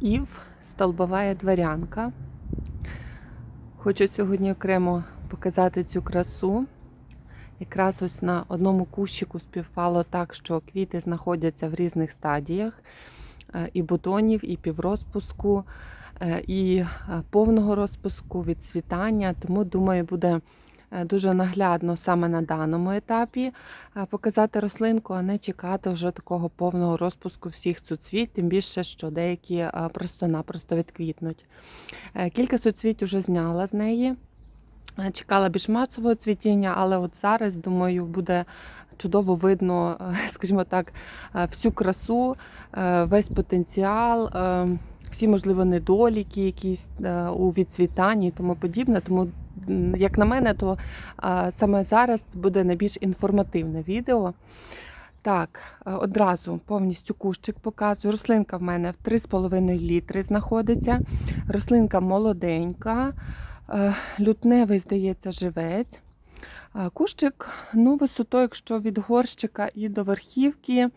Ів, столбова дворянка. Хочу сьогодні окремо показати цю красу. Якраз ось на одному кущику співпало так, що квіти знаходяться в різних стадіях е, і бутонів, і піврозпуску, е, і е, повного розпуску, відцвітання. Тому, думаю, буде дуже наглядно саме на даному етапі е, показати рослинку, а не чекати вже такого повного розпуску всіх суцвіт, тим більше, що деякі е, просто-напросто відквітнуть. Е, Кілька суцвіть вже зняла з неї. Е, Чекала більш масового цвітіння, але от зараз, думаю, буде чудово видно, е, скажімо так, е, всю красу, е, весь потенціал, е, всі, можливо, недоліки якісь е, у відцвітанні і тому подібне. Тому, як на мене, то саме зараз буде найбільш інформативне відео. Так, е, одразу повністю кущик показую. Рослинка в мене в 3,5 літри знаходиться. Рослинка молоденька. Е, Лютневий, здається, живець. Е, Кущик, ну, висотою, якщо від горщика і до верхівки,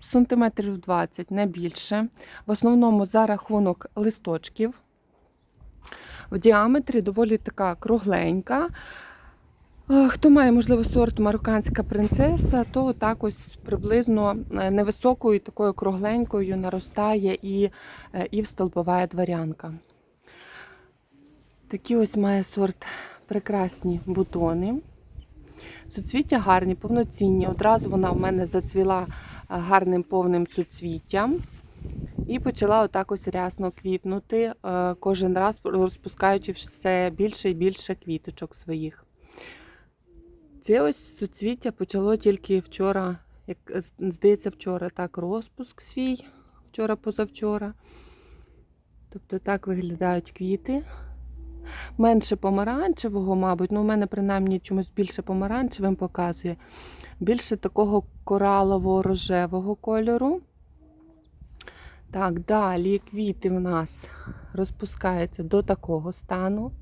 сантиметрів 20, не більше. В основному за рахунок листочків. В діаметрі доволі така кругленька. Е, Хто має, можливо, сорт марокканська принцеса, то так ось приблизно е, невисокою, такою кругленькою наростає і, е, і столбова дворянка. Такі ось має сорт прекрасні бутони. Суцвіття гарні, повноцінні. Одразу вона в мене зацвіла гарним повним суцвіттям. І почала отак ось рясно квітнути, е, кожен раз розпускаючи все більше і більше квіточок своїх. Це ось суцвіття почало тільки вчора, як здається, вчора так розпуск свій, вчора-позавчора. Тобто так виглядають квіти. Менше помаранчевого, мабуть, ну у мене принаймні чомусь більше помаранчевим показує. Більше такого коралово-рожевого кольору. Так, далі квіти в нас розпускаються до такого стану.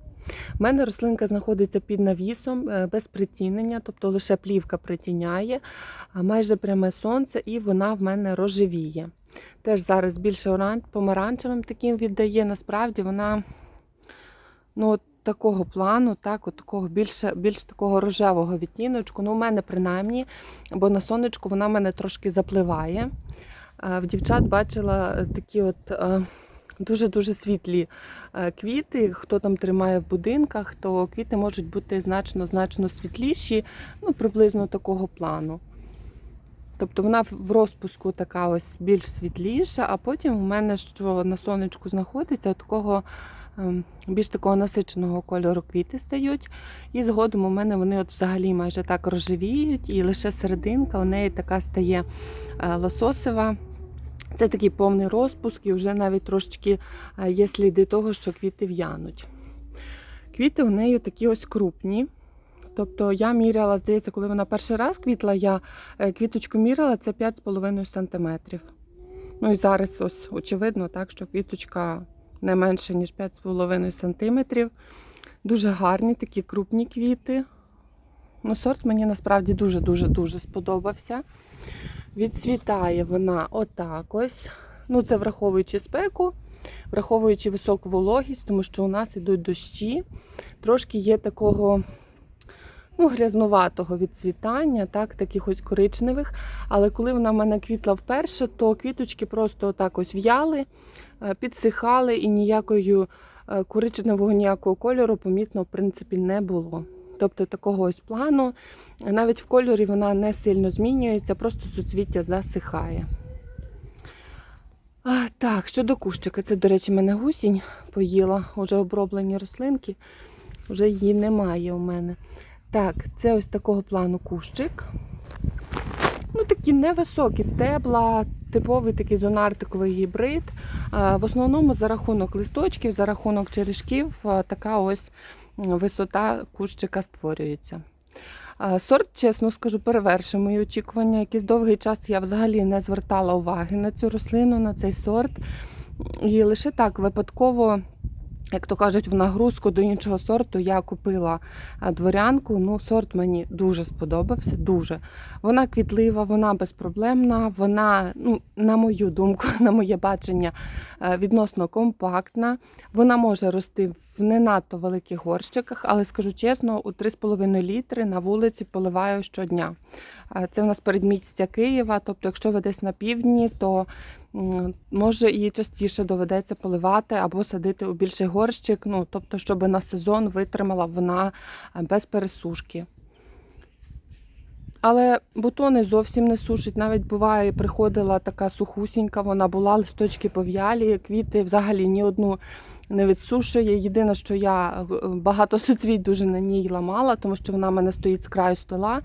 У мене рослинка знаходиться під навісом е, без притінення, тобто лише плівка притіняє, майже пряме сонце, і вона в мене рожевіє. Теж зараз більше помаранчевим таким віддає. Насправді вона ну, от такого плану, так, от такого більше, більш такого рожевого відтіночку. Ну, у мене принаймні, бо на сонечку вона мене трошки запливає. Е, В дівчат бачила е, такі от е, дуже-дуже світлі квіти. Хто там тримає в будинках, то квіти можуть бути значно-значно світліші, ну, приблизно такого плану. Тобто вона в- розпуску така ось більш світліша, а потім в мене, що на сонечку знаходиться, такого більш такого насиченого кольору квіти стають. І згодом у мене вони от взагалі майже так рожевіють, і лише серединка у неї така стає е, лососева. Це такий повний розпуск, і вже навіть трошечки е, є сліди того, що квіти в'януть. Квіти у неї такі ось крупні. Тобто я міряла, здається, коли вона перший раз квітла, я е, квіточку міряла, це 5,5 см. Ну і зараз ось очевидно, так, що квіточка не менше, ніж 5,5 см. Дуже гарні такі крупні квіти. Ну, сорт мені насправді дуже-дуже дуже сподобався. Відцвітає вона отак ось. Ну, це враховуючи спеку, враховуючи високу вологість, тому що у нас йдуть дощі. Трошки є такого ну, грязнуватого відцвітання, так, таких коричневих. Але коли вона в мене квітла вперше, то квіточки просто отак ось в'яли, е, підсихали і ніякою е, коричневого ніякого кольору, помітно, в принципі, не було. Тобто такого ось плану, навіть в кольорі вона не сильно змінюється, просто суцвіття засихає. А, так, щодо кущика, це, до речі, мене гусінь поїла, вже оброблені рослинки, вже її немає у мене. Так, це ось такого плану кущик. Ну, такі невисокі стебла, типовий такий зонартиковий гібрид. В основному за рахунок листочків, за рахунок черешків, така ось висота кущика створюється. Сорт, чесно скажу, перевершив мої очікування. Якийсь довгий час я взагалі не звертала уваги на цю рослину, на цей сорт. І лише так випадково як то кажуть, в нагрузку до іншого сорту я купила дворянку. Ну, сорт мені дуже сподобався. Дуже. Вона квітлива, вона безпроблемна, вона, ну, на мою думку, на моє бачення, е, відносно компактна. Вона може рости в не надто великих горщиках, але скажу чесно, у 3,5 літри на вулиці поливаю щодня. Це в нас передмістя Києва. Тобто, якщо ви десь на півдні, то може і частіше доведеться поливати або садити у більший горщик. Ну тобто, щоб на сезон витримала вона без пересушки. Але бутони зовсім не сушить. Навіть буває, приходила така сухусінька, вона була, листочки пов'ялі, квіти взагалі ні одну не відсушує. Єдине, що я е, багато соцвіть дуже на ній ламала, тому що вона в мене стоїть з краю стола.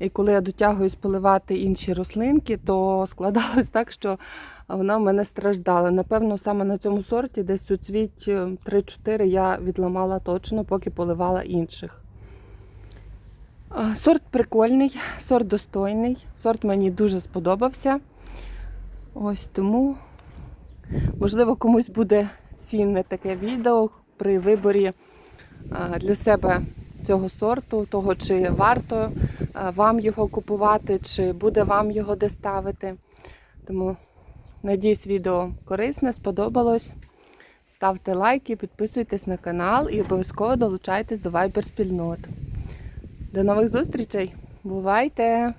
І коли я дотягуюсь поливати інші рослинки, то складалось так, що вона в мене страждала. Напевно, саме на цьому сорті десь суцвіть е, 3-4 я відламала точно, поки поливала інших. Сорт прикольний, сорт достойний, сорт мені дуже сподобався. Ось тому, можливо, комусь буде цінне таке відео при виборі для себе цього сорту, того, чи варто вам його купувати, чи буде вам його де ставити. Тому, надіюсь, відео корисне, сподобалось. Ставте лайки, підписуйтесь на канал і обов'язково долучайтесь до Viber спільнот. До нових зустрічей! Бувайте!